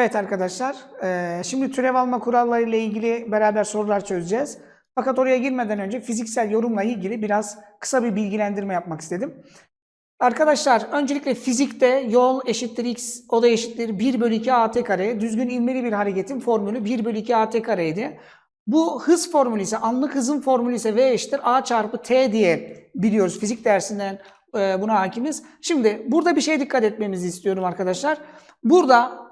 Evet arkadaşlar, eee, şimdi türev alma kuralları ile ilgili beraber sorular çözeceğiz. Fakat oraya girmeden önce fiziksel yorumla ilgili biraz kısa bir bilgilendirme yapmak istedim. Arkadaşlar öncelikle fizikte yol eşittir x, o da eşittir 1 bölü 2 at kare. Düzgün ilmeli bir hareketin formülü 1 bölü 2 at kareydi. Bu hız formülü ise, anlık hızın formülü ise v eşittir a çarpı t diye biliyoruz. Fizik dersinden e, buna hakimiz. Şimdi burada bir şey dikkat etmemizi istiyorum arkadaşlar. Burada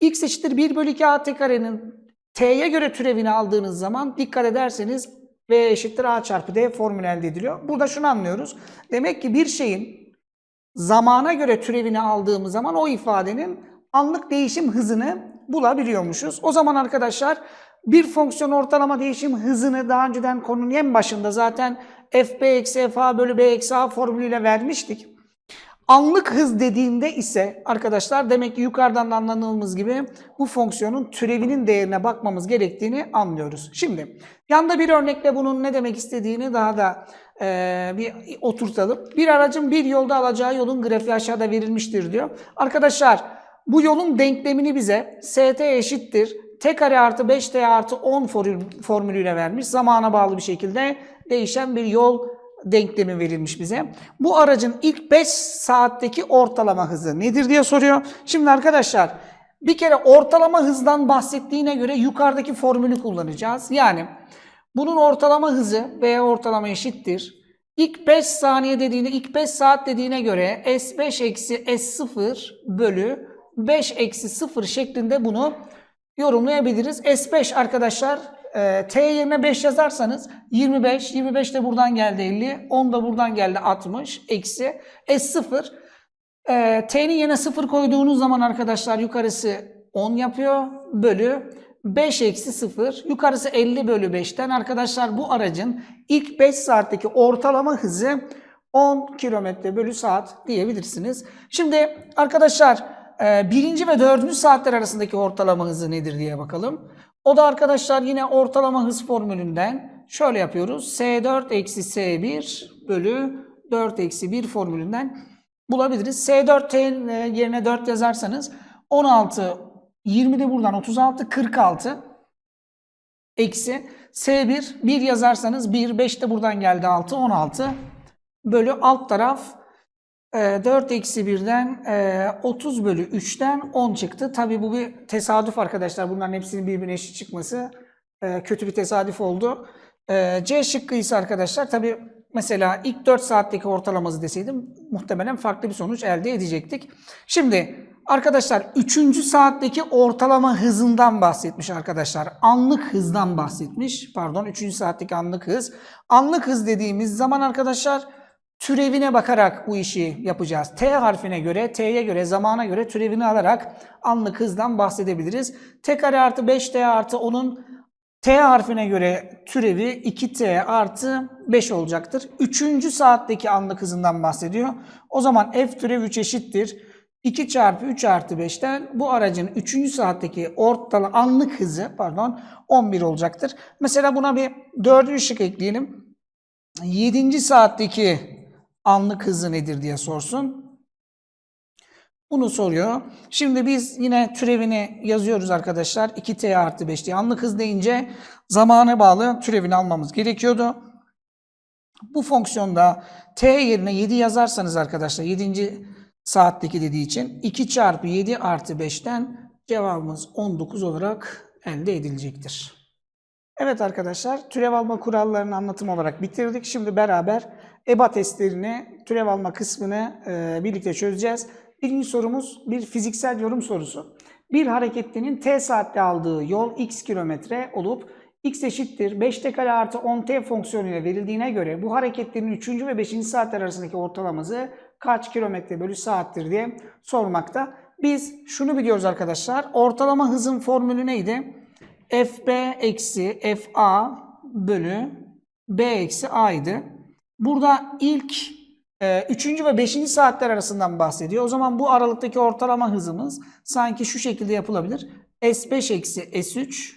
x eşittir 1 bölü 2 at karenin t'ye göre türevini aldığınız zaman dikkat ederseniz v eşittir a çarpı d formülü elde ediliyor. Burada şunu anlıyoruz. Demek ki bir şeyin zamana göre türevini aldığımız zaman o ifadenin anlık değişim hızını bulabiliyormuşuz. O zaman arkadaşlar bir fonksiyon ortalama değişim hızını daha önceden konunun en başında zaten fb eksi fa bölü b eksi a formülüyle vermiştik. Anlık hız dediğinde ise arkadaşlar demek ki yukarıdan da anladığımız gibi bu fonksiyonun türevinin değerine bakmamız gerektiğini anlıyoruz. Şimdi yanda bir örnekle bunun ne demek istediğini daha da e, bir oturtalım. Bir aracın bir yolda alacağı yolun grafiği aşağıda verilmiştir diyor. Arkadaşlar bu yolun denklemini bize st eşittir t kare artı 5t artı 10 formül- formülüyle vermiş. Zamana bağlı bir şekilde değişen bir yol denklemi verilmiş bize. Bu aracın ilk 5 saatteki ortalama hızı nedir diye soruyor. Şimdi arkadaşlar bir kere ortalama hızdan bahsettiğine göre yukarıdaki formülü kullanacağız. Yani bunun ortalama hızı V ortalama eşittir. İlk 5 saniye dediğine, ilk 5 saat dediğine göre S5 eksi S0 bölü 5 eksi 0 şeklinde bunu yorumlayabiliriz. S5 arkadaşlar e, T yerine 5 yazarsanız 25, 25 de buradan geldi 50, 10 da buradan geldi 60, eksi S0. E, T'nin yerine 0 koyduğunuz zaman arkadaşlar yukarısı 10 yapıyor, bölü 5 eksi 0, yukarısı 50 bölü 5'ten arkadaşlar bu aracın ilk 5 saatteki ortalama hızı 10 kilometre bölü saat diyebilirsiniz. Şimdi arkadaşlar e, birinci ve dördüncü saatler arasındaki ortalama hızı nedir diye bakalım. O da arkadaşlar yine ortalama hız formülünden şöyle yapıyoruz. S4 eksi S1 bölü 4 eksi 1 formülünden bulabiliriz. S4 yerine 4 yazarsanız 16, 20 de buradan 36, 46 eksi S1 1 yazarsanız 1, 5 de buradan geldi 6, 16 bölü alt taraf e, 4 eksi 1'den e, 30 bölü 3'ten 10 çıktı. Tabi bu bir tesadüf arkadaşlar. Bunların hepsinin birbirine eşit çıkması e, kötü bir tesadüf oldu. E, C şıkkı ise arkadaşlar tabi mesela ilk 4 saatteki ortalaması deseydim muhtemelen farklı bir sonuç elde edecektik. Şimdi arkadaşlar 3. saatteki ortalama hızından bahsetmiş arkadaşlar. Anlık hızdan bahsetmiş. Pardon 3. saatteki anlık hız. Anlık hız dediğimiz zaman arkadaşlar türevine bakarak bu işi yapacağız. T harfine göre, T'ye göre, zamana göre türevini alarak anlık hızdan bahsedebiliriz. T kare artı 5T artı onun T harfine göre türevi 2T artı 5 olacaktır. Üçüncü saatteki anlık hızından bahsediyor. O zaman F türev 3 eşittir. 2 çarpı 3 artı 5'ten bu aracın 3. saatteki ortalama anlık hızı pardon 11 olacaktır. Mesela buna bir 4. şık ekleyelim. 7. saatteki anlık hızı nedir diye sorsun. Bunu soruyor. Şimdi biz yine türevini yazıyoruz arkadaşlar. 2t artı 5 diye. Anlık hız deyince zamana bağlı türevini almamız gerekiyordu. Bu fonksiyonda t yerine 7 yazarsanız arkadaşlar 7. saatteki dediği için 2 çarpı 7 artı 5'ten cevabımız 19 olarak elde edilecektir. Evet arkadaşlar, türev alma kurallarını anlatım olarak bitirdik. Şimdi beraber EBA testlerini, türev alma kısmını e, birlikte çözeceğiz. Birinci sorumuz bir fiziksel yorum sorusu. Bir hareketlinin t saatte aldığı yol x kilometre olup x eşittir 5t kare artı 10t fonksiyonuyla verildiğine göre bu hareketlerin 3. ve 5. saatler arasındaki ortalaması kaç kilometre bölü saattir diye sormakta. Biz şunu biliyoruz arkadaşlar. Ortalama hızın formülü neydi? Fb eksi fa bölü b eksi a idi. Burada ilk 3. ve 5. saatler arasından bahsediyor. O zaman bu aralıktaki ortalama hızımız sanki şu şekilde yapılabilir. S5 eksi S3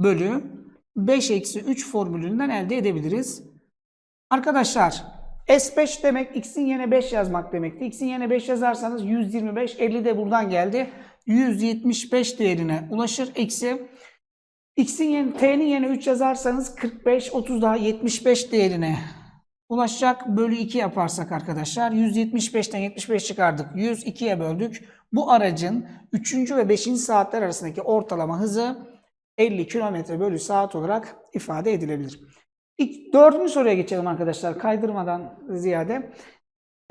bölü 5 eksi 3 formülünden elde edebiliriz. Arkadaşlar S5 demek x'in yerine 5 yazmak demekti. X'in yerine 5 yazarsanız 125, 50 de buradan geldi. 175 değerine ulaşır. Eksi x'in yerine, t'nin yerine 3 yazarsanız 45, 30 daha 75 değerine ulaşacak. Bölü 2 yaparsak arkadaşlar 175'ten 75 çıkardık. 102'ye böldük. Bu aracın 3. ve 5. saatler arasındaki ortalama hızı 50 km bölü saat olarak ifade edilebilir. İlk, dördüncü soruya geçelim arkadaşlar kaydırmadan ziyade.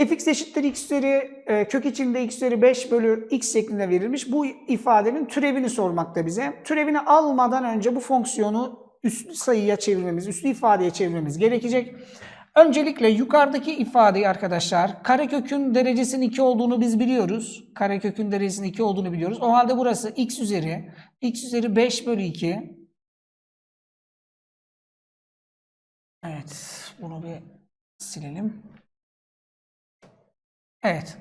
Fx eşittir x üzeri e, kök içinde x üzeri 5 bölü x şeklinde verilmiş. Bu ifadenin türevini sormakta bize. Türevini almadan önce bu fonksiyonu üslü sayıya çevirmemiz, üslü ifadeye çevirmemiz gerekecek. Öncelikle yukarıdaki ifadeyi arkadaşlar karekökün derecesinin 2 olduğunu biz biliyoruz. Karekökün derecesinin 2 olduğunu biliyoruz. O halde burası x üzeri x üzeri 5 bölü 2. Evet bunu bir silelim. Evet.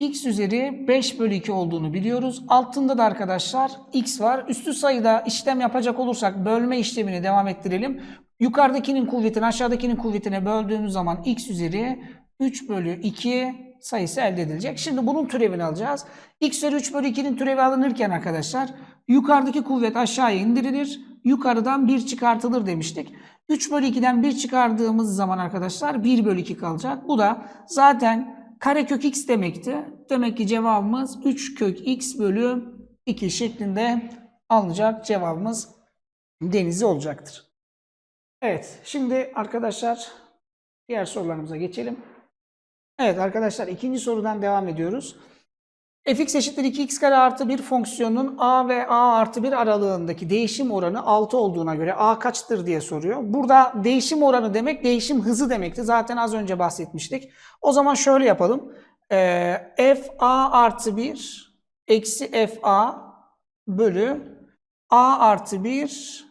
x üzeri 5 bölü 2 olduğunu biliyoruz. Altında da arkadaşlar x var. Üstü sayıda işlem yapacak olursak bölme işlemini devam ettirelim. Yukarıdakinin kuvvetini aşağıdakinin kuvvetine böldüğümüz zaman x üzeri 3 bölü 2 sayısı elde edilecek. Şimdi bunun türevini alacağız. x üzeri 3 bölü 2'nin türevi alınırken arkadaşlar yukarıdaki kuvvet aşağıya indirilir. Yukarıdan 1 çıkartılır demiştik. 3 bölü 2'den 1 çıkardığımız zaman arkadaşlar 1 bölü 2 kalacak. Bu da zaten karekök x demekti. Demek ki cevabımız 3 kök x bölü 2 şeklinde alınacak cevabımız denizli olacaktır. Evet şimdi arkadaşlar diğer sorularımıza geçelim. Evet arkadaşlar ikinci sorudan devam ediyoruz. Fx eşittir 2x kare artı 1 fonksiyonunun a ve a artı 1 aralığındaki değişim oranı 6 olduğuna göre a kaçtır diye soruyor. Burada değişim oranı demek değişim hızı demekti. Zaten az önce bahsetmiştik. O zaman şöyle yapalım. Ee, f a artı 1 eksi f a bölü a artı 1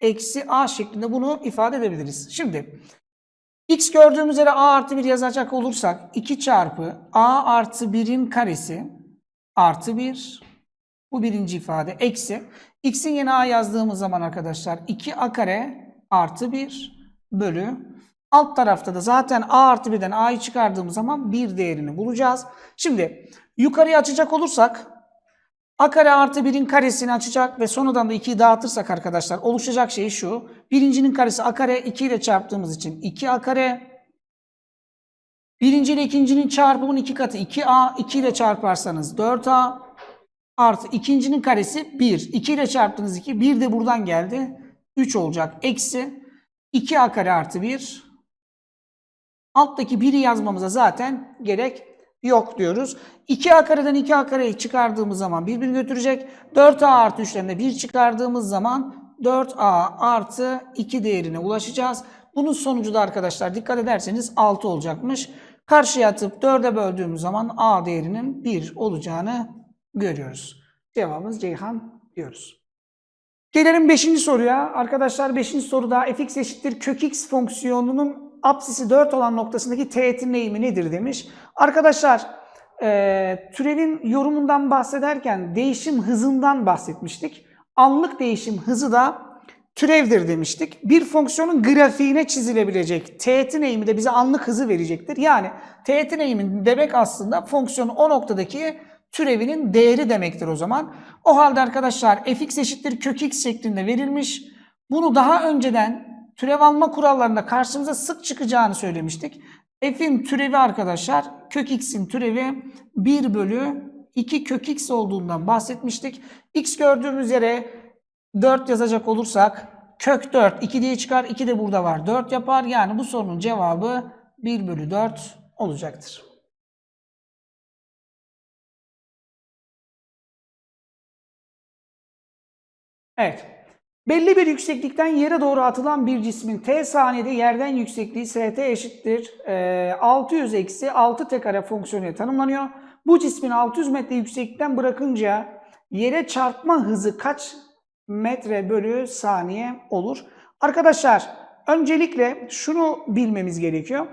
eksi a şeklinde bunu ifade edebiliriz. Şimdi x gördüğümüz yere a artı 1 yazacak olursak 2 çarpı a artı 1'in karesi artı 1 bu birinci ifade eksi. X'in yerine a yazdığımız zaman arkadaşlar 2a kare artı 1 bölü. Alt tarafta da zaten a artı 1'den a'yı çıkardığımız zaman 1 değerini bulacağız. Şimdi yukarıya açacak olursak A kare artı 1'in karesini açacak ve sonradan da 2'yi dağıtırsak arkadaşlar oluşacak şey şu. Birincinin karesi a kare 2 ile çarptığımız için 2a kare. Birinci ile ikincinin çarpımının iki katı 2a. 2 ile çarparsanız 4a. Artı ikincinin karesi 1. 2 ile çarptığınız 2. 1 de buradan geldi. 3 olacak. Eksi 2a kare artı 1. Alttaki 1'i yazmamıza zaten gerek yok diyoruz. 2a kareden 2a kareyi çıkardığımız zaman birbirini götürecek. 4a artı 3'ten de 1 çıkardığımız zaman 4a artı 2 değerine ulaşacağız. Bunun sonucu da arkadaşlar dikkat ederseniz 6 olacakmış. Karşıya atıp 4'e böldüğümüz zaman a değerinin 1 olacağını görüyoruz. Cevabımız Ceyhan diyoruz. Gelelim 5. soruya. Arkadaşlar 5. soruda fx eşittir kök x fonksiyonunun apsisi 4 olan noktasındaki teğetin eğimi nedir demiş. Arkadaşlar e, türevin yorumundan bahsederken değişim hızından bahsetmiştik. Anlık değişim hızı da türevdir demiştik. Bir fonksiyonun grafiğine çizilebilecek teğetin eğimi de bize anlık hızı verecektir. Yani teğetin eğimi demek aslında fonksiyonun o noktadaki türevinin değeri demektir o zaman. O halde arkadaşlar fx eşittir kök x şeklinde verilmiş. Bunu daha önceden türev alma kurallarında karşımıza sık çıkacağını söylemiştik. F'in türevi arkadaşlar kök x'in türevi 1 bölü 2 kök x olduğundan bahsetmiştik. x gördüğümüz yere 4 yazacak olursak kök 4 2 diye çıkar 2 de burada var 4 yapar. Yani bu sorunun cevabı 1 bölü 4 olacaktır. Evet. Belli bir yükseklikten yere doğru atılan bir cismin t saniyede yerden yüksekliği st eşittir. E, 600 eksi 6 t kare fonksiyonu tanımlanıyor. Bu cismin 600 metre yükseklikten bırakınca yere çarpma hızı kaç metre bölü saniye olur? Arkadaşlar öncelikle şunu bilmemiz gerekiyor.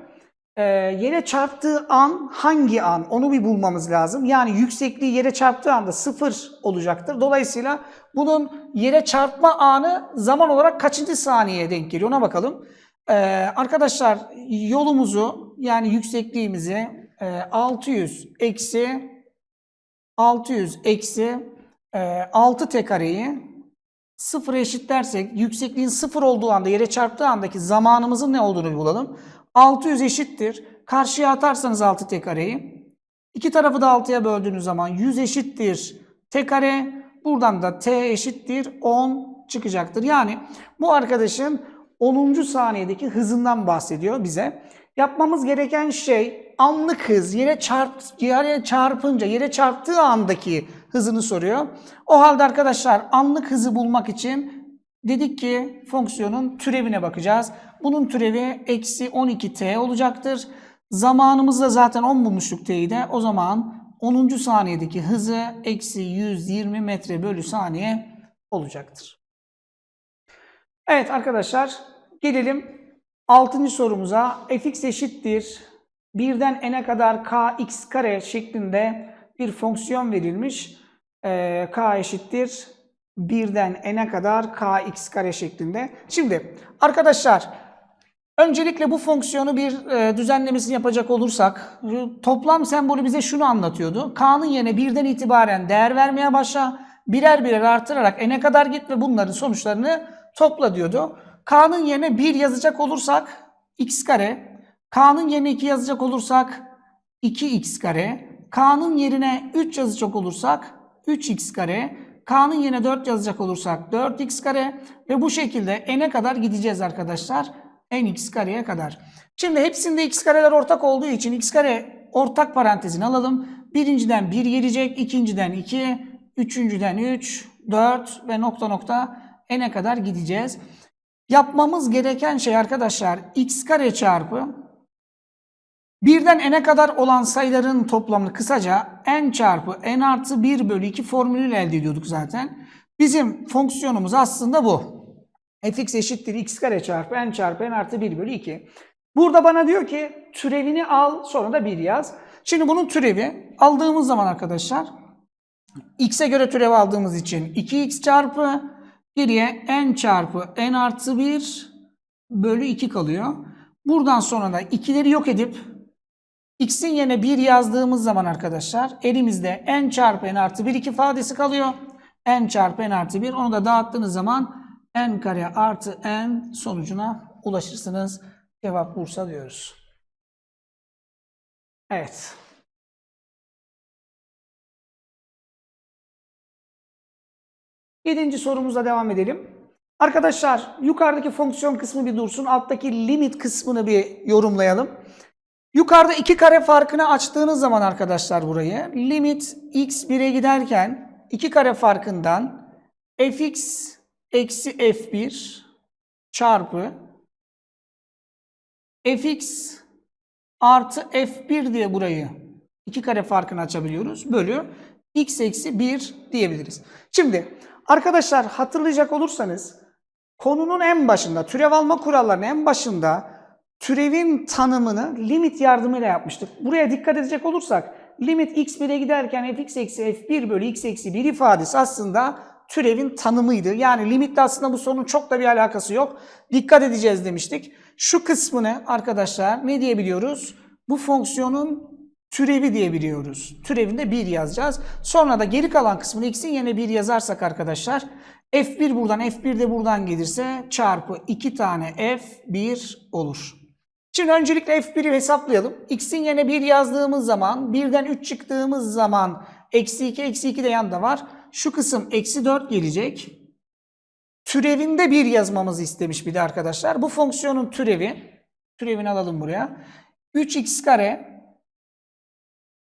E, yere çarptığı an hangi an onu bir bulmamız lazım. Yani yüksekliği yere çarptığı anda sıfır olacaktır. Dolayısıyla bunun yere çarpma anı zaman olarak kaçıncı saniyeye denk geliyor ona bakalım. Ee, arkadaşlar yolumuzu yani yüksekliğimizi e, 600 eksi 600 eksi e, 6t kareyi sıfıra eşitlersek yüksekliğin sıfır olduğu anda yere çarptığı andaki zamanımızın ne olduğunu bulalım. 600 eşittir. Karşıya atarsanız 6t kareyi. İki tarafı da 6'ya böldüğünüz zaman 100 eşittir t kare. Buradan da t eşittir 10 çıkacaktır. Yani bu arkadaşın 10. saniyedeki hızından bahsediyor bize. Yapmamız gereken şey anlık hız, yere, çarp, yere çarpınca, yere çarptığı andaki hızını soruyor. O halde arkadaşlar anlık hızı bulmak için dedik ki fonksiyonun türevine bakacağız. Bunun türevi eksi 12t olacaktır. Zamanımızda zaten 10 bulmuştuk t'yi. O zaman 10. saniyedeki hızı eksi 120 metre bölü saniye olacaktır. Evet arkadaşlar gelelim 6. sorumuza. fx eşittir 1'den n'e kadar kx kare şeklinde bir fonksiyon verilmiş. Ee, k eşittir 1'den n'e kadar kx kare şeklinde. Şimdi arkadaşlar öncelikle bu fonksiyonu bir e, düzenlemesini yapacak olursak toplam sembolü bize şunu anlatıyordu. k'nın yerine 1'den itibaren değer vermeye başla. Birer birer artırarak n'e kadar git ve bunların sonuçlarını topla diyordu. K'nın yerine 1 yazacak olursak x kare, K'nın yerine 2 yazacak olursak 2x kare, K'nın yerine 3 yazacak olursak 3x kare, K'nın yerine 4 yazacak olursak 4x kare ve bu şekilde n'e kadar gideceğiz arkadaşlar. nx kareye kadar. Şimdi hepsinde x kareler ortak olduğu için x kare ortak parantezini alalım. Birinciden 1 gelecek, ikinciden 2, üçüncüden 3, 4 ve nokta nokta n'e kadar gideceğiz. Yapmamız gereken şey arkadaşlar x kare çarpı birden n'e kadar olan sayıların toplamını kısaca n çarpı n artı 1 bölü 2 formülüyle elde ediyorduk zaten. Bizim fonksiyonumuz aslında bu. fx eşittir x kare çarpı n çarpı n artı 1 bölü 2. Burada bana diyor ki türevini al sonra da 1 yaz. Şimdi bunun türevi aldığımız zaman arkadaşlar x'e göre türev aldığımız için 2x çarpı geriye n çarpı n artı 1 bölü 2 kalıyor. Buradan sonra da 2'leri yok edip x'in yerine 1 yazdığımız zaman arkadaşlar elimizde n çarpı n artı 1 2 ifadesi kalıyor. n çarpı n artı 1 onu da dağıttığınız zaman n kare artı n sonucuna ulaşırsınız. Cevap Bursa diyoruz. Evet. Yedinci sorumuzla devam edelim. Arkadaşlar yukarıdaki fonksiyon kısmı bir dursun. Alttaki limit kısmını bir yorumlayalım. Yukarıda iki kare farkını açtığınız zaman arkadaşlar burayı limit x 1'e giderken iki kare farkından fx eksi f1 çarpı fx artı f1 diye burayı iki kare farkını açabiliyoruz. Bölü x eksi 1 diyebiliriz. Şimdi arkadaşlar hatırlayacak olursanız konunun en başında türev alma kurallarının en başında türevin tanımını limit yardımıyla yapmıştık. Buraya dikkat edecek olursak limit x 1'e giderken fx eksi f1 bölü x eksi 1 ifadesi aslında türevin tanımıydı. Yani limitle aslında bu sorunun çok da bir alakası yok. Dikkat edeceğiz demiştik. Şu kısmını arkadaşlar ne diyebiliyoruz? Bu fonksiyonun türevi diyebiliyoruz. Türevinde 1 yazacağız. Sonra da geri kalan kısmını x'in yerine 1 yazarsak arkadaşlar f1 buradan f1 de buradan gelirse çarpı 2 tane f1 olur. Şimdi öncelikle f1'i hesaplayalım. x'in yerine 1 yazdığımız zaman, 1'den 3 çıktığımız zaman eksi 2, eksi 2 de yanında var. Şu kısım eksi 4 gelecek. Türevinde 1 yazmamızı istemiş bir de arkadaşlar. Bu fonksiyonun türevi, türevini alalım buraya. 3x kare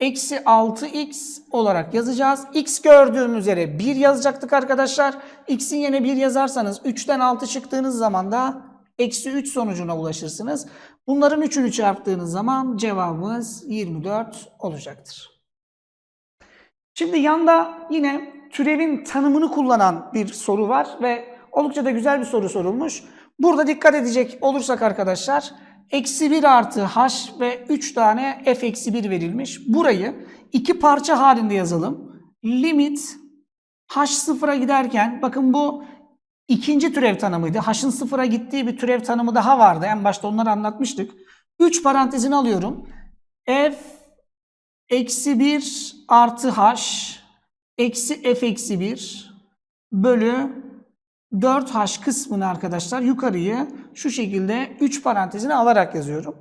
eksi 6x olarak yazacağız. x gördüğüm üzere 1 yazacaktık arkadaşlar. x'in yerine 1 yazarsanız 3'ten 6 çıktığınız zaman da eksi 3 sonucuna ulaşırsınız. Bunların üçünü çarptığınız zaman cevabımız 24 olacaktır. Şimdi yanda yine türevin tanımını kullanan bir soru var ve oldukça da güzel bir soru sorulmuş. Burada dikkat edecek olursak arkadaşlar eksi 1 artı h ve 3 tane f eksi 1 verilmiş. Burayı iki parça halinde yazalım. Limit h sıfıra giderken bakın bu ikinci türev tanımıydı. H'ın sıfıra gittiği bir türev tanımı daha vardı. En başta onları anlatmıştık. 3 parantezini alıyorum. f eksi 1 artı h eksi f eksi 1 bölü 4h kısmını arkadaşlar yukarıyı şu şekilde 3 parantezine alarak yazıyorum.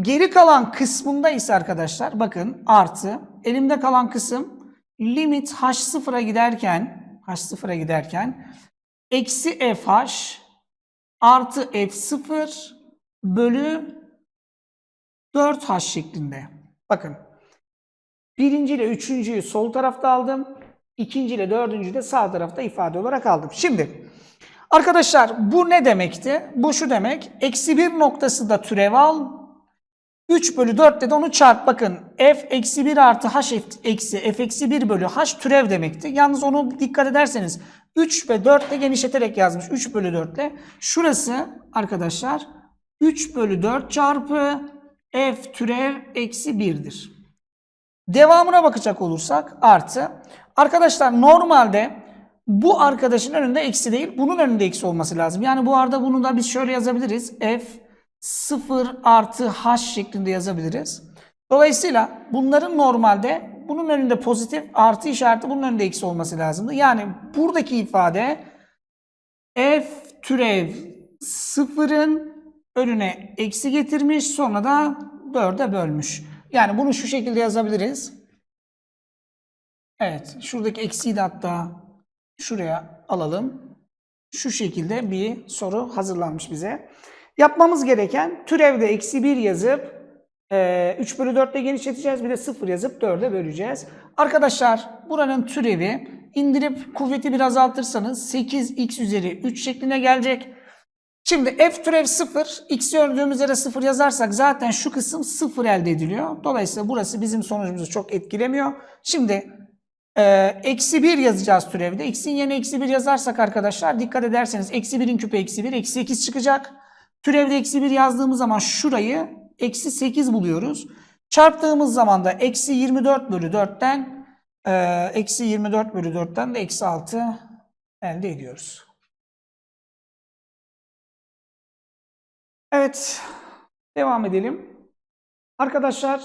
Geri kalan kısmında ise arkadaşlar bakın artı elimde kalan kısım limit h sıfıra giderken h sıfıra giderken eksi fh artı f0 bölü 4h şeklinde. Bakın birinci ile üçüncüyü sol tarafta aldım. ikinci ile dördüncüyü de sağ tarafta ifade olarak aldım. Şimdi arkadaşlar bu ne demekti? Bu şu demek. Eksi 1 noktası da türev al. 3 bölü 4 de onu çarp. Bakın f eksi 1 artı h eksi f eksi 1 bölü h türev demekti. Yalnız onu dikkat ederseniz 3 ve 4 ile genişleterek yazmış. 3 bölü 4 ile. Şurası arkadaşlar 3 bölü 4 çarpı f türev eksi 1'dir. Devamına bakacak olursak artı. Arkadaşlar normalde bu arkadaşın önünde eksi değil, bunun önünde eksi olması lazım. Yani bu arada bunu da biz şöyle yazabiliriz. F 0 artı h şeklinde yazabiliriz. Dolayısıyla bunların normalde bunun önünde pozitif artı işareti bunun önünde eksi olması lazımdı. Yani buradaki ifade f türev 0'ın önüne eksi getirmiş sonra da 4'e bölmüş. Yani bunu şu şekilde yazabiliriz. Evet şuradaki eksiği de hatta şuraya alalım. Şu şekilde bir soru hazırlanmış bize. Yapmamız gereken türevde eksi 1 yazıp e, 3 bölü 4 ile genişleteceğiz. Bir de 0 yazıp 4'e böleceğiz. Arkadaşlar buranın türevi indirip kuvveti bir azaltırsanız 8x üzeri 3 şeklinde gelecek. Şimdi f türev 0, x gördüğümüz yere 0 yazarsak zaten şu kısım 0 elde ediliyor. Dolayısıyla burası bizim sonucumuzu çok etkilemiyor. Şimdi e, eksi 1 yazacağız türevde. x'in yerine eksi 1 yazarsak arkadaşlar dikkat ederseniz eksi 1'in küpü eksi 1, eksi 8 çıkacak. Türevde eksi 1 yazdığımız zaman şurayı eksi 8 buluyoruz. Çarptığımız zaman da eksi 24 bölü 4'ten e, eksi 24 bölü 4'ten de eksi 6 elde ediyoruz. Evet, devam edelim. Arkadaşlar,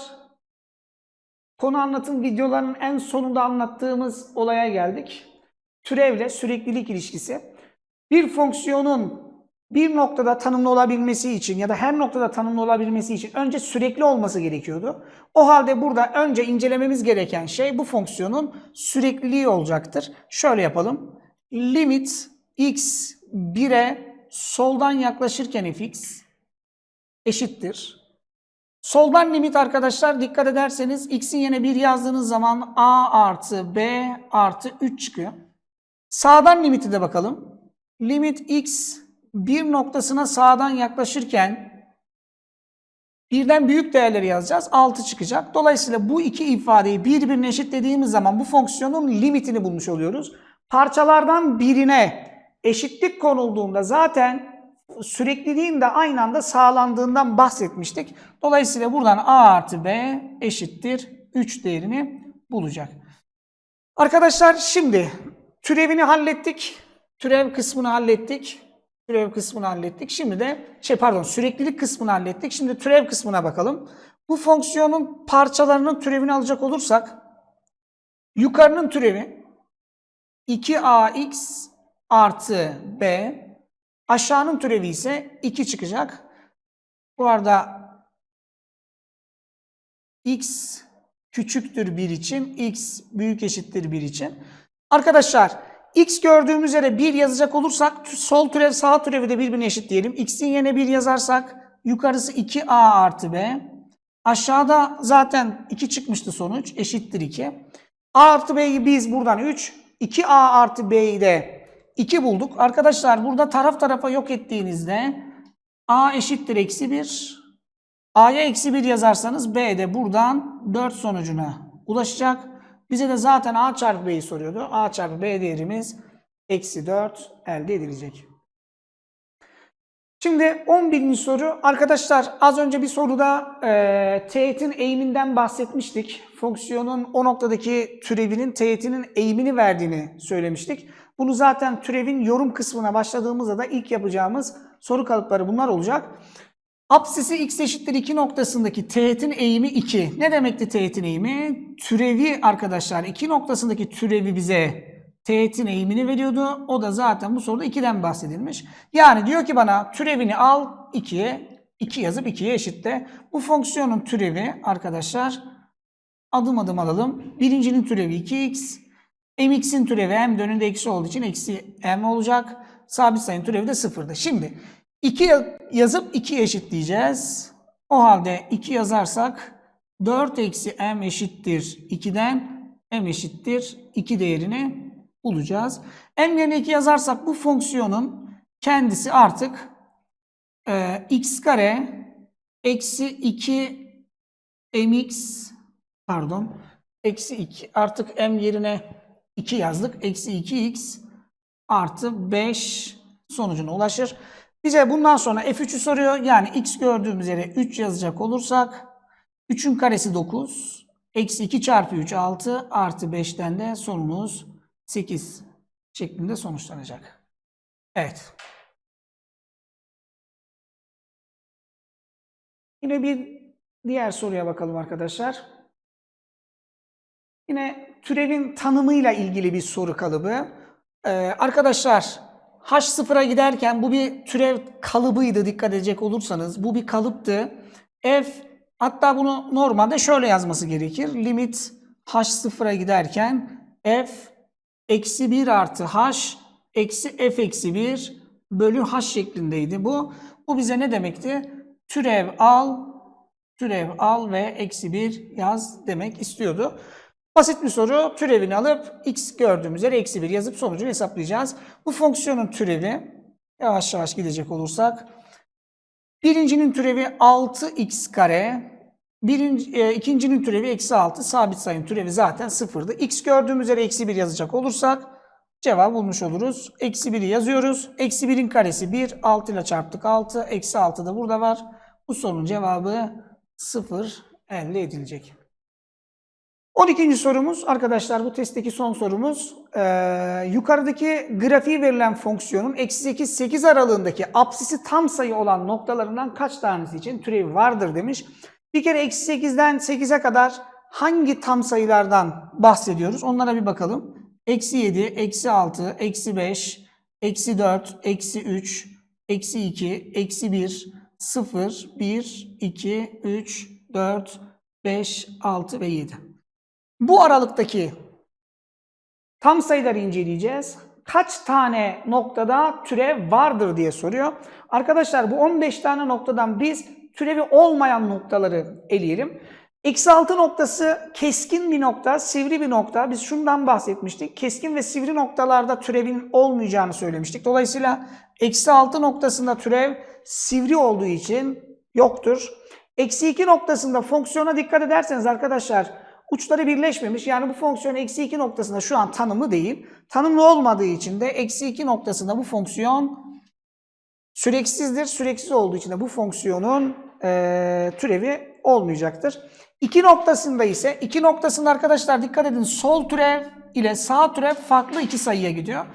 konu anlatım videolarının en sonunda anlattığımız olaya geldik. Türevle süreklilik ilişkisi. Bir fonksiyonun bir noktada tanımlı olabilmesi için ya da her noktada tanımlı olabilmesi için önce sürekli olması gerekiyordu. O halde burada önce incelememiz gereken şey bu fonksiyonun sürekliliği olacaktır. Şöyle yapalım. Limit x 1'e soldan yaklaşırken fx eşittir. Soldan limit arkadaşlar dikkat ederseniz x'in yerine 1 yazdığınız zaman a artı b artı 3 çıkıyor. Sağdan limiti de bakalım. Limit x bir noktasına sağdan yaklaşırken birden büyük değerleri yazacağız. 6 çıkacak. Dolayısıyla bu iki ifadeyi birbirine eşitlediğimiz zaman bu fonksiyonun limitini bulmuş oluyoruz. Parçalardan birine eşitlik konulduğunda zaten sürekliliğin de aynı anda sağlandığından bahsetmiştik. Dolayısıyla buradan a artı b eşittir 3 değerini bulacak. Arkadaşlar şimdi türevini hallettik. Türev kısmını hallettik. Türev kısmını hallettik. Şimdi de şey pardon süreklilik kısmını hallettik. Şimdi türev kısmına bakalım. Bu fonksiyonun parçalarının türevini alacak olursak yukarının türevi 2ax artı b aşağının türevi ise 2 çıkacak. Bu arada x küçüktür 1 için x büyük eşittir 1 için. Arkadaşlar x gördüğümüz yere 1 yazacak olursak sol türev sağ türevi de birbirine eşit diyelim. x'in yerine 1 yazarsak yukarısı 2a artı b. Aşağıda zaten 2 çıkmıştı sonuç eşittir 2. a artı b'yi biz buradan 3. 2a artı b'yi de 2 bulduk. Arkadaşlar burada taraf tarafa yok ettiğinizde a eşittir eksi 1. a'ya eksi 1 yazarsanız b de buradan 4 sonucuna ulaşacak. Bize de zaten a çarpı b'yi soruyordu. a çarpı b değerimiz eksi 4 elde edilecek. Şimdi 11. soru. Arkadaşlar az önce bir soruda e, teğetin eğiminden bahsetmiştik. Fonksiyonun o noktadaki türevinin teğetinin eğimini verdiğini söylemiştik. Bunu zaten türevin yorum kısmına başladığımızda da ilk yapacağımız soru kalıpları bunlar olacak. Apsisi x eşittir 2 noktasındaki teğetin eğimi 2. Ne demekti teğetin eğimi? Türevi arkadaşlar 2 noktasındaki türevi bize teğetin eğimini veriyordu. O da zaten bu soruda 2'den bahsedilmiş. Yani diyor ki bana türevini al 2'ye 2 yazıp 2'ye eşitle. Bu fonksiyonun türevi arkadaşlar adım adım alalım. Birincinin türevi 2x. mx'in türevi m önünde eksi olduğu için eksi m olacak. Sabit sayının türevi de sıfırda. Şimdi 2 yazıp 2 eşitleyeceğiz. O halde 2 yazarsak 4 eksi m eşittir 2'den m eşittir 2 değerini bulacağız. m yerine 2 yazarsak bu fonksiyonun kendisi artık e, x kare eksi 2 mx pardon eksi 2 artık m yerine 2 yazdık. Eksi 2x artı 5 sonucuna ulaşır. Bize bundan sonra f3'ü soruyor. Yani x gördüğümüz yere 3 yazacak olursak 3'ün karesi 9. Eksi 2 çarpı 3 6 artı 5'ten de sonumuz 8 şeklinde sonuçlanacak. Evet. Yine bir diğer soruya bakalım arkadaşlar. Yine türevin tanımıyla ilgili bir soru kalıbı. Ee, arkadaşlar h sıfıra giderken bu bir türev kalıbıydı dikkat edecek olursanız. Bu bir kalıptı. F hatta bunu normalde şöyle yazması gerekir. Limit h sıfıra giderken f eksi 1 artı h eksi f eksi 1 bölü h şeklindeydi bu. Bu bize ne demekti? Türev al, türev al ve eksi 1 yaz demek istiyordu. Basit bir soru. Türevini alıp x gördüğümüz yere eksi 1 yazıp sonucunu hesaplayacağız. Bu fonksiyonun türevi yavaş yavaş gidecek olursak birincinin türevi 6x kare birinci, e, ikincinin türevi eksi 6 sabit sayının türevi zaten sıfırdı. x gördüğümüz yere eksi 1 yazacak olursak cevabı bulmuş oluruz. Eksi 1'i yazıyoruz. Eksi 1'in karesi 1. 6 ile çarptık 6. Eksi 6 da burada var. Bu sorunun cevabı 0 elde edilecek. 12. sorumuz arkadaşlar bu testteki son sorumuz. Ee, yukarıdaki grafiği verilen fonksiyonun eksi 8, 8 aralığındaki apsisi tam sayı olan noktalarından kaç tanesi için türevi vardır demiş. Bir kere eksi 8'den 8'e kadar hangi tam sayılardan bahsediyoruz onlara bir bakalım. Eksi 7, eksi 6, eksi 5, eksi 4, eksi 3, eksi 2, eksi 1, 0, 1, 2, 3, 4, 5, 6 ve 7. Bu aralıktaki tam sayıları inceleyeceğiz. Kaç tane noktada türev vardır diye soruyor. Arkadaşlar bu 15 tane noktadan biz türevi olmayan noktaları eleyelim. Eksi 6 noktası keskin bir nokta, sivri bir nokta. Biz şundan bahsetmiştik. Keskin ve sivri noktalarda türevin olmayacağını söylemiştik. Dolayısıyla eksi 6 noktasında türev sivri olduğu için yoktur. Eksi 2 noktasında fonksiyona dikkat ederseniz arkadaşlar uçları birleşmemiş. Yani bu fonksiyon eksi 2 noktasında şu an tanımlı değil. Tanımlı olmadığı için de eksi 2 noktasında bu fonksiyon süreksizdir. Süreksiz olduğu için de bu fonksiyonun e, türevi olmayacaktır. 2 noktasında ise 2 noktasında arkadaşlar dikkat edin sol türev ile sağ türev farklı iki sayıya gidiyor.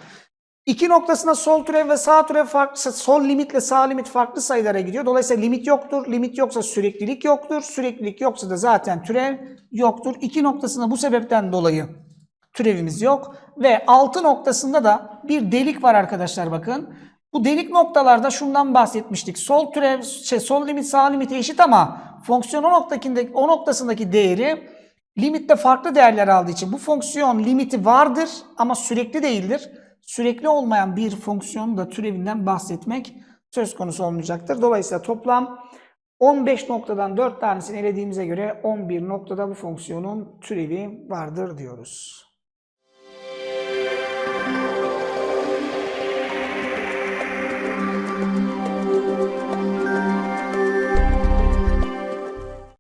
2 noktasında sol türev ve sağ türev farklı, sol limitle sağ limit farklı sayılara gidiyor. Dolayısıyla limit yoktur. Limit yoksa süreklilik yoktur. Süreklilik yoksa da zaten türev yoktur. 2 noktasında bu sebepten dolayı türevimiz yok. Ve 6 noktasında da bir delik var arkadaşlar bakın. Bu delik noktalarda şundan bahsetmiştik. Sol türev, şey, sol limit sağ limite eşit ama fonksiyon o, noktasındaki, o noktasındaki değeri limitte farklı değerler aldığı için bu fonksiyon limiti vardır ama sürekli değildir. Sürekli olmayan bir fonksiyonun da türevinden bahsetmek söz konusu olmayacaktır. Dolayısıyla toplam 15 noktadan 4 tanesini elediğimize göre 11 noktada bu fonksiyonun türevi vardır diyoruz.